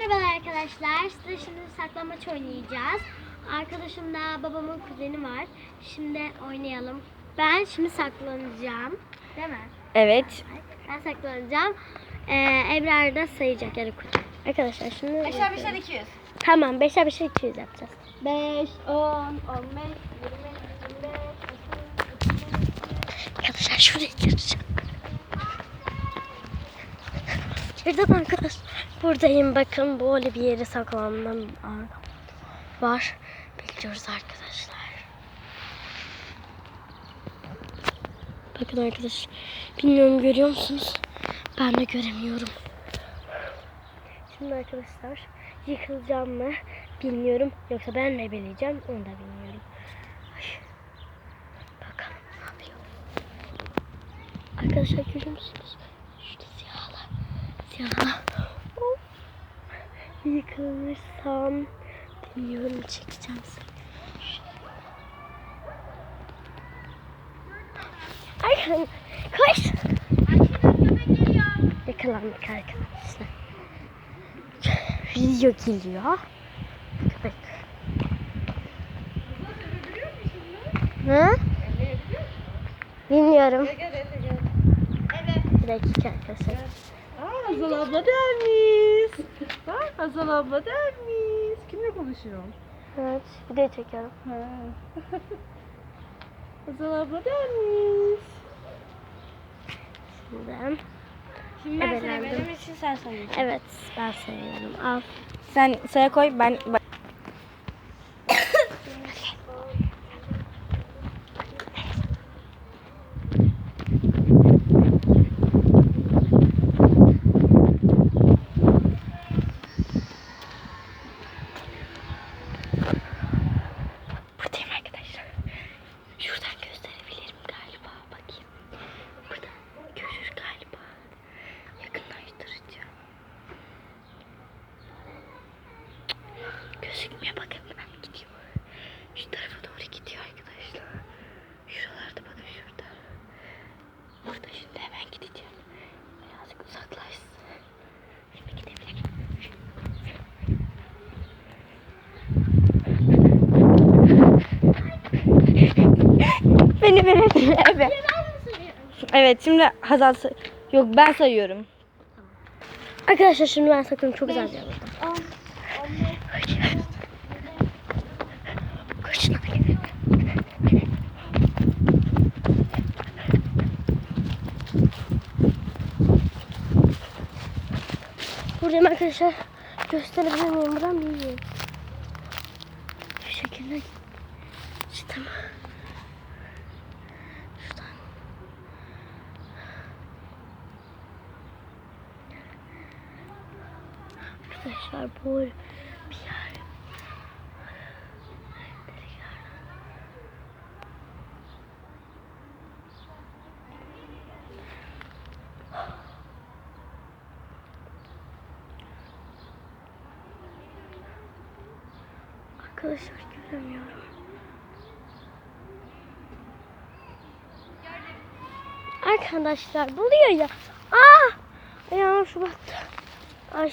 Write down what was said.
Merhabalar arkadaşlar. Size şimdi saklambaç oynayacağız. Arkadaşım da babamın kuzeni var. Şimdi oynayalım. Ben şimdi saklanacağım. Değil mi? Evet. Ben saklanacağım. Ee, Ebrar da sayacak yani kutu. Arkadaşlar şimdi... Beşer beşer 200. Tamam. Beşer beşer 200 yapacağız. 5, 10, 15, 20, 25, Arkadaşlar şuraya Girdim arkadaşlar. Buradayım bakın böyle bir yere saklandım. Var. Bekliyoruz arkadaşlar. Bakın arkadaşlar. Bilmiyorum görüyor musunuz? Ben de göremiyorum. Şimdi arkadaşlar yıkılacağım mı bilmiyorum. Yoksa ben ne bileceğim onu da bilmiyorum. Ay. Bakalım ne yapıyor. Arkadaşlar görüyor musunuz? Siyahlar. Of. Yıkılırsam bilmiyorum çekeceğim seni. Arkan koş. Yakalandık arkadaşlar. Video geliyor. Bak. Hı? Bilmiyorum. Bir dakika arkadaşlar. Aa, Hazal abla dermiş. Bak Hazal abla dermiş. Kimle konuşuyorsun? Evet, video çekiyorum. Ha. Hazal abla dermiş. Şimdi. Şimdi ben aldım. benim için sen sayıyorsun. Evet, ben sayıyorum. Al. Sen saya koy ben bak. Buradayım arkadaşlar. Şuradan gösterebilirim galiba. Bakayım. Buradan görür galiba. Yakınlaştıracağım. Gözükmüyor Beni verelim evet. Evet şimdi Hazal say- Yok ben sayıyorum. Arkadaşlar şimdi ben sakın çok güzel. Koşun hadi. Buradayım arkadaşlar. Gösterebilir miyim? Buradan bilmiyorum. Şu şekilde. İşte tamam. Arkadaşlar bu bir yer. Arkadaşlar göremiyorum. Arkadaşlar buluyor ya. Aa! Ayağım şu battı. Ay